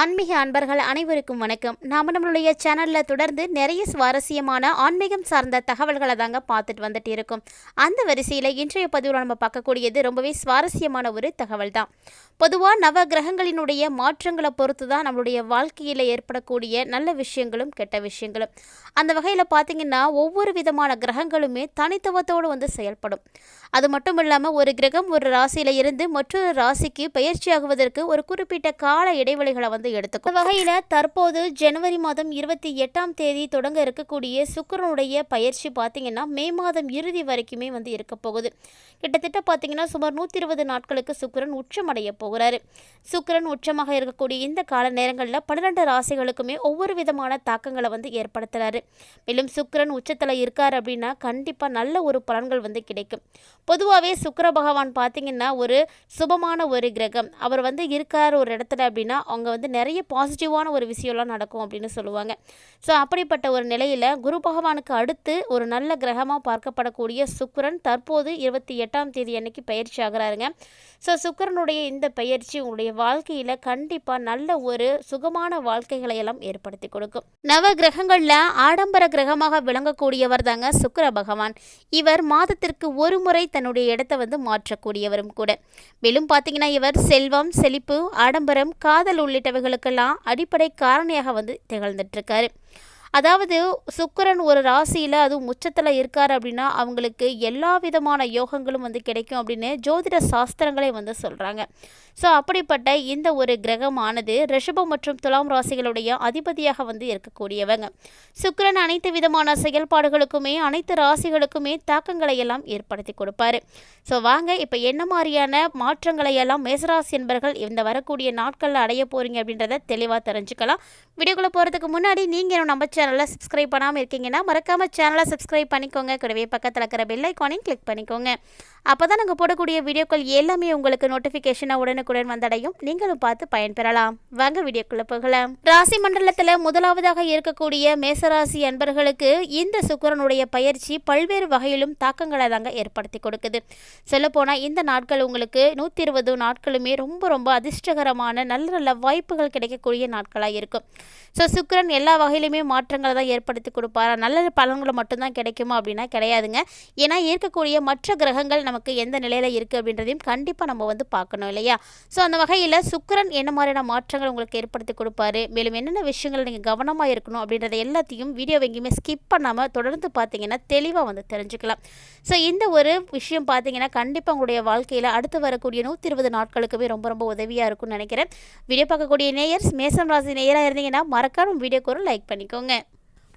ஆன்மீக அன்பர்கள் அனைவருக்கும் வணக்கம். நாம் நம்மளுடைய சேனலில் தொடர்ந்து நிறைய சுவாரஸ்யமான ஆன்மீகம் சார்ந்த தகவல்களை தாங்க பார்த்துட்டு வந்துட்டு இருக்கோம். அந்த வரிசையில் இன்றைய பதிவில் நம்ம பார்க்கக்கூடியது ரொம்பவே சுவாரஸ்யமான ஒரு தகவல் தான் பொதுவாக நவ கிரகங்களினுடைய மாற்றங்களை பொறுத்து தான் நம்மளுடைய வாழ்க்கையில் ஏற்படக்கூடிய நல்ல விஷயங்களும் கெட்ட விஷயங்களும். அந்த வகையில் பார்த்தீங்கன்னா ஒவ்வொரு விதமான கிரகங்களுமே தனித்துவத்தோடு வந்து செயல்படும். அது மட்டும் இல்லாமல் ஒரு கிரகம் ஒரு ராசியில் இருந்து மற்றொரு ராசிக்கு பயிற்சியாகுவதற்கு ஒரு குறிப்பிட்ட கால இடைவெளிகளை வந்து எடுத்துக்கும் வகையில் தற்போது ஜனவரி மாதம் இருபத்தி எட்டாம் தேதி தொடங்க இருக்கக்கூடிய சுக்கரனுடைய பயிற்சி பார்த்தீங்கன்னா மே மாதம் இறுதி வரைக்குமே வந்து இருக்க போகுது. கிட்டத்தட்ட பார்த்தீங்கன்னா சுமார் நூற்றி இருபது நாட்களுக்கு சுக்கரன் உச்சமடைய போகிறாரு. சுக்கிரன் உச்சமாக இருக்கக்கூடிய இந்த கால நேரங்களில் பன்னிரெண்டு ராசிகளுக்குமே ஒவ்வொரு விதமான தாக்கங்களை வந்து ஏற்படுத்துறாரு. மேலும் சுக்கிரன் உச்சத்தில் இருக்கார் அப்படின்னா கண்டிப்பாக நல்ல ஒரு பலன்கள் வந்து கிடைக்கும். பொதுவாகவே சுக்கர பகவான் பார்த்தீங்கன்னா ஒரு சுபமான ஒரு கிரகம். அவர் வந்து இருக்கார் ஒரு இடத்துல அப்படின்னா அவங்க வந்து நிறைய பாசிட்டிவான ஒரு விஷயம்லாம் நடக்கும் அப்படின்னு சொல்லுவாங்க. ஸோ அப்படிப்பட்ட ஒரு நிலையில் குரு பகவானுக்கு அடுத்து ஒரு நல்ல கிரகமாக பார்க்கப்படக்கூடிய சுக்கரன் தற்போது இருபத்தி எட்டாம் தேதி அன்னைக்கு பயிற்சி ஆகிறாருங்க. ஸோ சுக்கரனுடைய இந்த பயிற்சி உங்களுடைய வாழ்க்கையில் கண்டிப்பாக நல்ல ஒரு சுகமான வாழ்க்கைகளை எல்லாம் ஏற்படுத்தி கொடுக்கும். நவ கிரகங்களில் ஆடம்பர கிரகமாக விளங்கக்கூடியவர் தாங்க சுக்கர பகவான். இவர் மாதத்திற்கு ஒரு முறை தன்னுடைய இடத்தை வந்து மாற்றக்கூடியவரும் கூட. மேலும் பார்த்தீங்கன்னா இவர் செல்வம் செழிப்பு ஆடம்பரம் காதல் உள்ளிட்டவைகள் விஷயங்களுக்கெல்லாம் அடிப்படை காரணியாக வந்து திகழ்ந்துட்டு இருக்காரு அதாவது சுக்கரன் ஒரு ராசியில் அதுவும் உச்சத்தில் இருக்கார் அப்படின்னா அவங்களுக்கு எல்லா விதமான யோகங்களும் வந்து கிடைக்கும் அப்படின்னு ஜோதிட சாஸ்திரங்களே வந்து சொல்கிறாங்க ஸோ அப்படிப்பட்ட இந்த ஒரு கிரகமானது ரிஷபம் மற்றும் துலாம் ராசிகளுடைய அதிபதியாக வந்து இருக்கக்கூடியவங்க. சுக்கிரன் அனைத்து விதமான செயல்பாடுகளுக்குமே அனைத்து ராசிகளுக்குமே தாக்கங்களை எல்லாம் ஏற்படுத்தி கொடுப்பாரு. ஸோ வாங்க இப்போ என்ன மாதிரியான மாற்றங்களை எல்லாம் மேசராசி என்பர்கள் இந்த வரக்கூடிய நாட்களில் அடைய போகிறீங்க அப்படின்றத தெளிவாக தெரிஞ்சுக்கலாம். வீடியோக்குள்ளே போகிறதுக்கு முன்னாடி நீங்கள் நம்ம சேனல் சப்ஸ்கிரைப் பண்ணாமல் இருக்கீங்கன்னா மறக்காமல் சேனலை சப்ஸ்கிரைப் பண்ணிக்கோங்க. கூடவே பக்கத்தில் இருக்கிற பெல் ஐக்கானையும் கிளிக் பண்ணிக்கோங்க. அப்போ தான் நாங்கள் போடக்கூடிய வீடியோக்கள் எல்லாமே உங்களுக்கு நோட்டிஃபிகேஷனாக உடனுக்குடன் வந்தடையும். நீங்களும் பார்த்து பயன்பெறலாம். வாங்க வீடியோக்குள்ளே போகலாம். ராசி மண்டலத்தில் முதலாவதாக இருக்கக்கூடிய மேசராசி அன்பர்களுக்கு இந்த சுக்கரனுடைய பயிற்சி பல்வேறு வகையிலும் தாக்கங்களை தாங்க ஏற்படுத்தி கொடுக்குது. சொல்லப்போனால் இந்த நாட்கள் உங்களுக்கு நூற்றி இருபது நாட்களுமே ரொம்ப ரொம்ப அதிர்ஷ்டகரமான நல்ல நல்ல வாய்ப்புகள் கிடைக்கக்கூடிய நாட்களாக இருக்கும். ஸோ சுக்கிரன் எல்லா வகையிலுமே மாற்றங்களை தான் ஏற்படுத்தி கொடுப்பாரா? நல்ல பலன்களை மட்டும்தான் கிடைக்குமா அப்படின்னா கிடையாதுங்க. ஏன்னா இருக்கக்கூடிய மற்ற கிரகங்கள் நமக்கு எந்த நிலையில் இருக்குது அப்படின்றதையும் கண்டிப்பாக நம்ம வந்து பார்க்கணும் இல்லையா? ஸோ அந்த வகையில் சுக்கரன் என்ன மாதிரியான மாற்றங்கள் உங்களுக்கு ஏற்படுத்தி கொடுப்பாரு? மேலும் என்னென்ன விஷயங்கள் நீங்கள் கவனமாக இருக்கணும் அப்படின்றத எல்லாத்தையும் வீடியோ எங்கேயுமே ஸ்கிப் பண்ணாமல் தொடர்ந்து பார்த்தீங்கன்னா தெளிவாக வந்து தெரிஞ்சுக்கலாம். ஸோ இந்த ஒரு விஷயம் பார்த்தீங்கன்னா கண்டிப்பாக உங்களுடைய வாழ்க்கையில் அடுத்து வரக்கூடிய நூற்றி இருபது நாட்களுக்குமே ரொம்ப ரொம்ப உதவியாக இருக்கும்னு நினைக்கிறேன். வீடியோ பார்க்கக்கூடிய நேயர்ஸ் மேசம் ராசி நேயராக இருந்தீங்கன்னா மறக்காம வீடியோக்கு ஒரு லைக் பண்ணிக்கோங்க.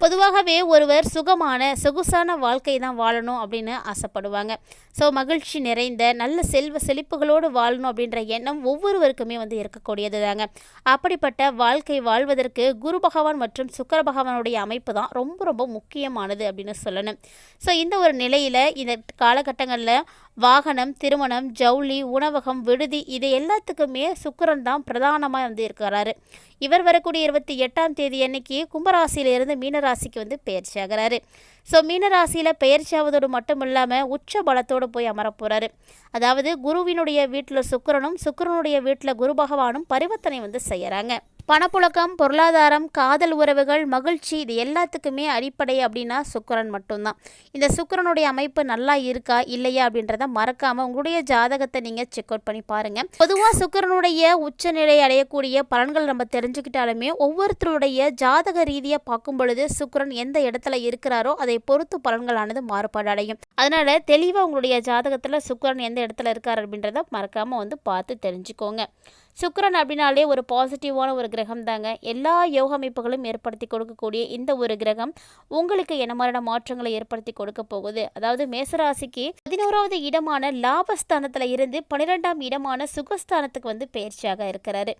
பொதுவாகவே ஒருவர் சுகமான சொகுசான வாழ்க்கை தான் வாழணும் அப்படின்னு ஆசைப்படுவாங்க. ஸோ மகிழ்ச்சி நிறைந்த நல்ல செல்வ செழிப்புகளோடு வாழணும் அப்படின்ற எண்ணம் ஒவ்வொருவருக்குமே வந்து இருக்கக்கூடியது தாங்க அப்படிப்பட்ட வாழ்க்கை வாழ்வதற்கு குரு பகவான் மற்றும் சுக்கர பகவானுடைய அமைப்பு தான் ரொம்ப ரொம்ப முக்கியமானது அப்படின்னு சொல்லணும். ஸோ இந்த ஒரு நிலையில் இந்த காலகட்டங்களில் வாகனம் திருமணம் ஜவுளி உணவகம் விடுதி இது எல்லாத்துக்குமே சுக்கரன் தான் பிரதானமாக வந்து இருக்கிறாரு. இவர் வரக்கூடிய இருபத்தி எட்டாம் தேதி அன்னைக்கு கும்பராசியிலிருந்து மீனராசிக்கு வந்து பயிற்சி ஆகிறாரு. ஸோ மீனராசியில் பயிற்சி ஆவதோடு மட்டும் இல்லாமல் உச்ச பலத்தோடு போய் அமரப்போகிறாரு அதாவது குருவினுடைய வீட்டில் சுக்கிரனும் சுக்கிரனுடைய வீட்டில் குரு பகவானும் பரிவர்த்தனை வந்து செய்கிறாங்க பணப்புழக்கம் பொருளாதாரம் காதல் உறவுகள் மகிழ்ச்சி இது எல்லாத்துக்குமே அடிப்படை அப்படின்னா சுக்கரன் மட்டும்தான். இந்த சுக்கரனுடைய அமைப்பு நல்லா இருக்கா இல்லையா அப்படின்றத மறக்காமல் உங்களுடைய ஜாதகத்தை நீங்கள் செக் அவுட் பண்ணி பாருங்கள் பொதுவாக சுக்கிரனுடைய உச்சநிலை அடையக்கூடிய பலன்கள் நம்ம தெரிஞ்சுக்கிட்டாலுமே ஒவ்வொருத்தருடைய ஜாதக ரீதியாக பார்க்கும் பொழுது சுக்கரன் எந்த இடத்துல இருக்கிறாரோ அதை பொறுத்து பலன்களானது மாறுபாடு அடையும். அதனால் தெளிவாக உங்களுடைய ஜாதகத்தில் சுக்கிரன் எந்த இடத்துல இருக்கார் அப்படின்றத மறக்காமல் வந்து பார்த்து தெரிஞ்சுக்கோங்க. சுக்கரன் அப்படின்னாலே ஒரு பாசிட்டிவான ஒரு கிரகம் தாங்க எல்லா யோக அமைப்புகளும் ஏற்படுத்தி கொடுக்கக்கூடிய இந்த ஒரு கிரகம் உங்களுக்கு என்ன மாதிரியான மாற்றங்களை ஏற்படுத்தி கொடுக்க போகுது? அதாவது மேசராசிக்கு பதினோராவது இடமான லாபஸ்தானத்தில் இருந்து பன்னிரெண்டாம் இடமான சுகஸ்தானத்துக்கு வந்து பயிற்சியாக இருக்கிறாரு.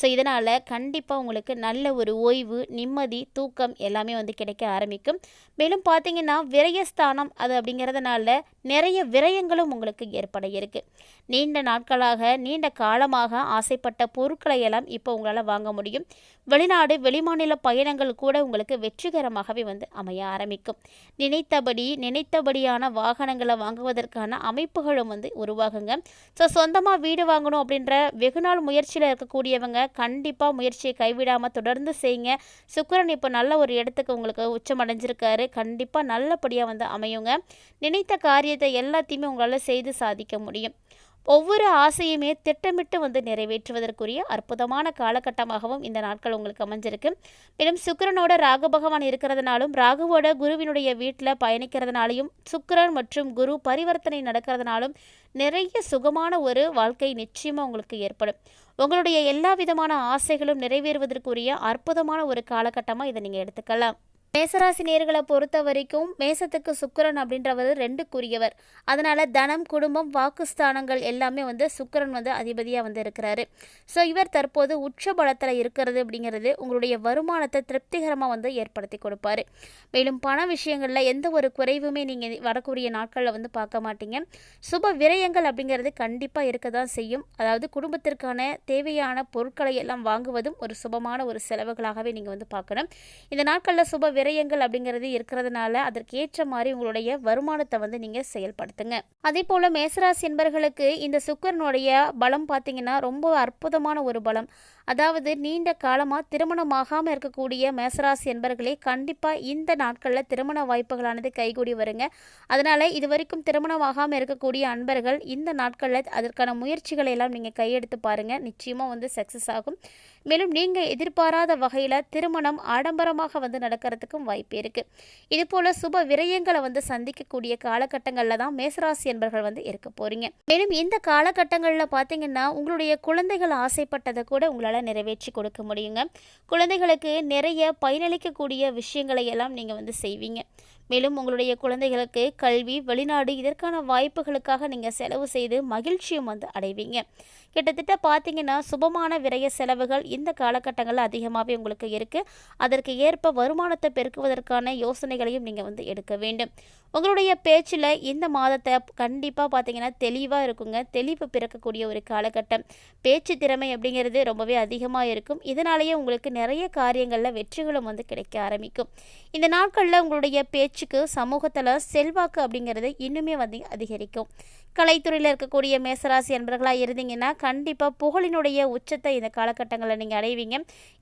ஸோ இதனால் கண்டிப்பாக உங்களுக்கு நல்ல ஒரு ஓய்வு நிம்மதி தூக்கம் எல்லாமே வந்து கிடைக்க ஆரம்பிக்கும். மேலும் பார்த்தீங்கன்னா விரயஸ்தானம் அது அப்படிங்கிறதுனால நிறைய விரயங்களும் உங்களுக்கு ஏற்பட இருக்குது நீண்ட நாட்களாக நீண்ட காலமாக ஆசைப்பட்ட ஆசைப்பட்ட பொருட்களை எல்லாம் இப்போ உங்களால் வாங்க முடியும். வெளிநாடு வெளிமாநில பயணங்கள் கூட உங்களுக்கு வெற்றிகரமாகவே வந்து அமைய ஆரம்பிக்கும். நினைத்தபடி நினைத்தபடியான வாகனங்களை வாங்குவதற்கான அமைப்புகளும் வந்து உருவாகுங்க. ஸோ சொந்தமாக வீடு வாங்கணும் அப்படின்ற வெகுநாள் முயற்சியில் இருக்கக்கூடியவங்க கண்டிப்பாக முயற்சியை கைவிடாமல் தொடர்ந்து செய்யுங்க. சுக்கிரன் இப்போ நல்ல ஒரு இடத்துக்கு உங்களுக்கு உச்சம் அடைஞ்சிருக்காரு கண்டிப்பாக நல்லபடியாக வந்து அமையுங்க. நினைத்த காரியத்தை எல்லாத்தையுமே உங்களால் செய்து சாதிக்க முடியும். ஒவ்வொரு ஆசையுமே திட்டமிட்டு வந்து நிறைவேற்றுவதற்குரிய அற்புதமான காலகட்டமாகவும் இந்த நாட்கள் உங்களுக்கு அமைஞ்சிருக்கு. மேலும் சுக்கிரனோட ராகு பகவான் இருக்கிறதுனாலும் ராகுவோட குருவினுடைய வீட்டில் பயணிக்கிறதுனாலையும் சுக்கிரன் மற்றும் குரு பரிவர்த்தனை நடக்கிறதுனாலும் நிறைய சுகமான ஒரு வாழ்க்கை நிச்சயமாக உங்களுக்கு ஏற்படும். உங்களுடைய எல்லா விதமான ஆசைகளும் நிறைவேறுவதற்குரிய அற்புதமான ஒரு காலகட்டமாக இதை நீங்கள் எடுத்துக்கலாம். மேசராசி நேர்களை பொறுத்த வரைக்கும் மேசத்துக்கு சுக்கிரன் அப்படின்றவர் ரெண்டுக்குரியவர். அதனால் தனம் குடும்பம் வாக்குஸ்தானங்கள் எல்லாமே வந்து சுக்கரன் வந்து அதிபதியாக வந்து இருக்கிறாரு. ஸோ இவர் தற்போது உச்ச பலத்தில் இருக்கிறது அப்படிங்கிறது உங்களுடைய வருமானத்தை திருப்திகரமாக வந்து ஏற்படுத்தி கொடுப்பாரு. மேலும் பண விஷயங்களில் எந்த ஒரு குறைவுமே நீங்கள் வரக்கூடிய நாட்களில் வந்து பார்க்க மாட்டீங்க. சுப விரயங்கள் அப்படிங்கிறது கண்டிப்பாக இருக்க தான் செய்யும். அதாவது குடும்பத்திற்கான தேவையான பொருட்களை எல்லாம் வாங்குவதும் ஒரு சுபமான ஒரு செலவுகளாகவே நீங்கள் வந்து பார்க்கணும். இந்த நாட்களில் சுப விரயங்கள் அப்படிங்கிறது இருக்கிறதுனால அதற்கு ஏற்ற மாதிரி உங்களுடைய வருமானத்தை வந்து நீங்கள் செயல்படுத்துங்க. அதே போல் மேசராசி என்பர்களுக்கு இந்த சுக்கரனுடைய பலம் பார்த்தீங்கன்னா ரொம்ப அற்புதமான ஒரு பலம். அதாவது நீண்ட காலமாக திருமணமாகாமல் இருக்கக்கூடிய மேசராசி என்பர்களே கண்டிப்பாக இந்த நாட்களில் திருமண வாய்ப்புகளானது கைகூடி வருங்க. அதனால் இது வரைக்கும் திருமணமாகாமல் இருக்கக்கூடிய அன்பர்கள் இந்த நாட்களில் அதற்கான முயற்சிகளை எல்லாம் நீங்கள் கையெடுத்து பாருங்கள் நிச்சயமாக வந்து சக்ஸஸ் ஆகும். மேலும் நீங்கள் எதிர்பாராத வகையில் திருமணம் ஆடம்பரமாக வந்து நடக்கிறதுக்கும் வாய்ப்பு இருக்குது இதுபோல் சுப விரயங்களை வந்து சந்திக்கக்கூடிய காலகட்டங்களில் தான் மேசராசி என்பர்கள் வந்து இருக்க போகிறீங்க மேலும் இந்த காலகட்டங்களில் பார்த்தீங்கன்னா உங்களுடைய குழந்தைகள் ஆசைப்பட்டதை கூட உங்களால் நிறைவேற்றி கொடுக்க முடியுங்க. குழந்தைகளுக்கு நிறைய பயனளிக்கக்கூடிய விஷயங்களை எல்லாம் நீங்கள் வந்து செய்வீங்க. மேலும் உங்களுடைய குழந்தைகளுக்கு கல்வி வெளிநாடு இதற்கான வாய்ப்புகளுக்காக நீங்கள் செலவு செய்து மகிழ்ச்சியும் வந்து அடைவீங்க. கிட்டத்தட்ட பார்த்தீங்கன்னா சுபமான விரைய செலவுகள் இந்த காலகட்டங்களில் அதிகமாகவே உங்களுக்கு இருக்குது அதற்கு ஏற்ப வருமானத்தை பெருக்குவதற்கான யோசனைகளையும் நீங்கள் வந்து எடுக்க வேண்டும். உங்களுடைய பேச்சில் இந்த மாதத்தை கண்டிப்பாக பார்த்தீங்கன்னா தெளிவாக இருக்குங்க. தெளிவு பிறக்கக்கூடிய ஒரு காலகட்டம். பேச்சு திறமை அப்படிங்கிறது ரொம்பவே அதிகமாக இருக்கும். இதனாலேயே உங்களுக்கு நிறைய காரியங்களில் வெற்றிகளும் வந்து கிடைக்க ஆரம்பிக்கும். இந்த நாட்களில் உங்களுடைய பேச்சுக்கு சமூகத்தில் செல்வாக்கு அப்படிங்கிறது இன்னுமே வந்து அதிகரிக்கும். கலைத்துறையில் இருக்கக்கூடிய மேசராசி அன்பர்களாக இருந்தீங்கன்னா கண்டிப்பாக புகழினுடைய உச்சத்தை இந்த காலகட்டங்களில் நீங்கள் அடைவீங்க.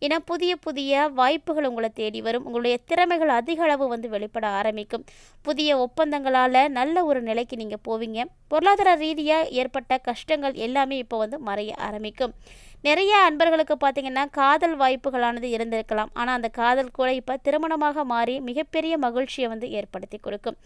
ஏன்னா புதிய புதிய வாய்ப்புகள் உங்களை தேடி வரும். உங்களுடைய திறமைகள் அதிக அளவு வந்து வெளிப்பட ஆரம்பிக்கும். புதிய ஒப்பந்தங்களால் நல்ல ஒரு நிலைக்கு நீங்கள் போவீங்க. பொருளாதார ரீதியாக ஏற்பட்ட கஷ்டங்கள் எல்லாமே இப்போ வந்து மறைய ஆரம்பிக்கும். நிறைய அன்பர்களுக்கு பார்த்தீங்கன்னா காதல் வாய்ப்புகளானது இருந்திருக்கலாம். ஆனால் அந்த காதல் கூட இப்போ திருமணமாக மாறி மிகப்பெரிய மகிழ்ச்சியை வந்து ஏற்படுத்தி கொடுக்கும்.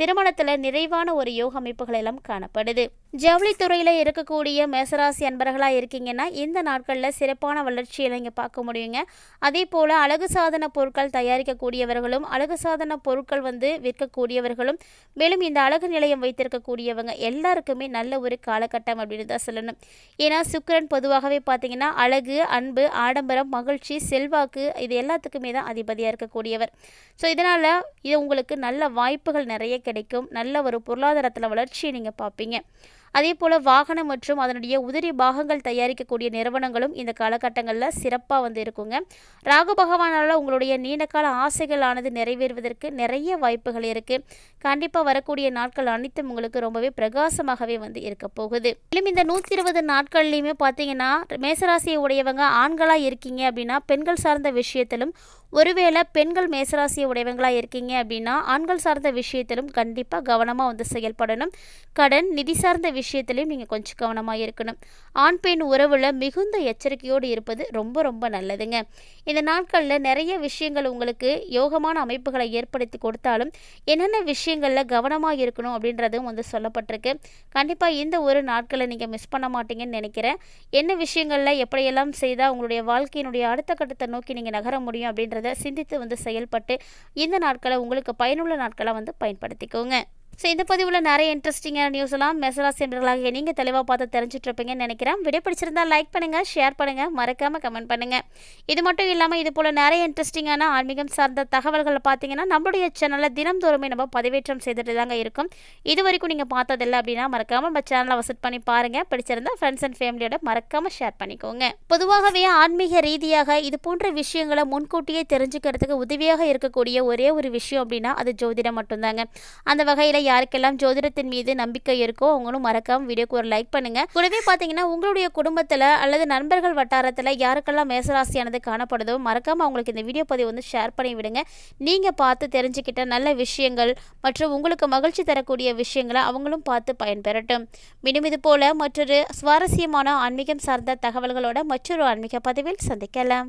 திருமணத்தில் நிறைவான ஒரு யோக அமைப்புகள் எல்லாம் காணப்படுது. ஜவுளித்துறையில் இருக்கக்கூடிய மேசராசி அன்பர்களாக இருக்கீங்கன்னா இந்த நாட்களில் சிறப்பான வளர்ச்சியை நீங்கள் பார்க்க முடியுங்க. அதே போல் அழகு சாதன பொருட்கள் தயாரிக்கக்கூடியவர்களும் அழகு சாதன பொருட்கள் வந்து விற்கக்கூடியவர்களும் மேலும் இந்த அழகு நிலையம் வைத்திருக்கக்கூடியவங்க எல்லாருக்குமே நல்ல ஒரு காலகட்டம் அப்படின்னு தான் சொல்லணும். ஏன்னா சுக்கிரன் பொதுவாகவே பார்த்து பார்த்தீங்கன்னா அழகு அன்பு ஆடம்பரம் மகிழ்ச்சி செல்வாக்கு இது எல்லாத்துக்குமே தான் அதிபதியாக இருக்கக்கூடியவர். ஸோ இதனால் இது உங்களுக்கு நல்ல வாய்ப்புகள் நிறைய கிடைக்கும். நல்ல ஒரு பொருளாதாரத்தில் வளர்ச்சியை நீங்கள் பார்ப்பீங்க. அதே போல் வாகனம் மற்றும் அதனுடைய உதிரி பாகங்கள் தயாரிக்கக்கூடிய நிறுவனங்களும் இந்த காலகட்டங்களில் சிறப்பாக வந்து இருக்குங்க. ராகு பகவானால் உங்களுடைய நீண்டகால ஆசைகளானது நிறைவேறுவதற்கு நிறைய வாய்ப்புகள் இருக்குது கண்டிப்பாக வரக்கூடிய நாட்கள் அனைத்தும் உங்களுக்கு ரொம்பவே பிரகாசமாகவே வந்து இருக்க போகுது. மேலும் இந்த நூற்றி இருபது நாட்கள்லையுமே பார்த்தீங்கன்னா மேசராசியை உடையவங்க ஆண்களாக இருக்கீங்க அப்படின்னா பெண்கள் சார்ந்த விஷயத்திலும் ஒருவேளை பெண்கள் மேசராசியை உடையவங்களாக இருக்கீங்க அப்படின்னா ஆண்கள் சார்ந்த விஷயத்திலும் கண்டிப்பாக கவனமாக வந்து செயல்படணும். கடன் நிதி சார்ந்த விஷயத்திலையும் நீங்கள் கொஞ்சம் கவனமாக இருக்கணும். ஆண் பெண் உறவில் மிகுந்த எச்சரிக்கையோடு இருப்பது ரொம்ப ரொம்ப நல்லதுங்க. இந்த நாட்களில் நிறைய விஷயங்கள் உங்களுக்கு யோகமான அமைப்புகளை ஏற்படுத்தி கொடுத்தாலும் என்னென்ன விஷயங்களில் கவனமாக இருக்கணும் அப்படின்றதும் வந்து சொல்லப்பட்டிருக்கு. கண்டிப்பாக இந்த ஒரு நாட்களை நீங்கள் மிஸ் பண்ண மாட்டீங்கன்னு நினைக்கிறேன். என்ன விஷயங்களில் எப்படியெல்லாம் செய்தால் உங்களுடைய வாழ்க்கையினுடைய அடுத்த கட்டத்தை நோக்கி நீங்கள் நகர முடியும் அப்படின்றது சிந்தித்து வந்து செயல்பட்டு இந்த நாட்களை உங்களுக்கு பயனுள்ள நாட்களை வந்து பயன்படுத்திக்கோங்க. ஸோ இந்த பதிவில் நிறைய இன்ட்ரெஸ்டிங்கான நியூஸ் எல்லாம் மெசராசி என்பர்களாக நீங்கள் தெளிவாக பார்த்து தெரிஞ்சிட்ருப்பீங்கன்னு நினைக்கிறேன். வீடியோ பிடிச்சிருந்தால் லைக் பண்ணுங்கள் ஷேர் பண்ணுங்கள் மறக்காமல் கமெண்ட் பண்ணுங்கள் இது மட்டும் இல்லாமல் இது போல் நிறைய இன்ட்ரெஸ்டிங்கான ஆன்மீகம் சார்ந்த தகவல்களை பார்த்தீங்கன்னா நம்மளுடைய சேனலில் தினம்தோறுமே நம்ம பதிவேற்றம் செய்துட்டு தாங்க இருக்கும். இது வரைக்கும் நீங்கள் பார்த்ததில்லை அப்படின்னா மறக்காமல் நம்ம சேனலை விசிட் பண்ணி பாருங்கள் பிடிச்சிருந்தால் ஃப்ரெண்ட்ஸ் அண்ட் ஃபேமிலியோட மறக்காமல் ஷேர் பண்ணிக்கோங்க. பொதுவாகவே ஆன்மீக ரீதியாக இது போன்ற விஷயங்களை முன்கூட்டியே தெரிஞ்சுக்கிறதுக்கு உதவியாக இருக்கக்கூடிய ஒரே ஒரு விஷயம் அப்படின்னா அது ஜோதிடம் மட்டும்தாங்க. அந்த வகையில் யாருக்கெல்லாம் ஜோதிடத்தின் மீது நம்பிக்கை இருக்கோ அவங்களும் மறக்காம வீடியோக்கு ஒரு லைக் பண்ணுங்க. கூடவே பார்த்தீங்கன்னா உங்களுடைய குடும்பத்தில் அல்லது நண்பர்கள் வட்டாரத்தில் யாருக்கெல்லாம் மேசராசியானது காணப்படுதோ மறக்காம அவங்களுக்கு இந்த வீடியோ பதிவு வந்து ஷேர் பண்ணி விடுங்க. நீங்கள் பார்த்து தெரிஞ்சுக்கிட்ட நல்ல விஷயங்கள் மற்றும் உங்களுக்கு மகிழ்ச்சி தரக்கூடிய விஷயங்களை அவங்களும் பார்த்து பயன்பெறட்டும். மீண்டும் இது போல மற்றொரு சுவாரஸ்யமான ஆன்மீகம் சார்ந்த தகவல்களோட மற்றொரு ஆன்மீக பதிவில் சந்திக்கலாம்.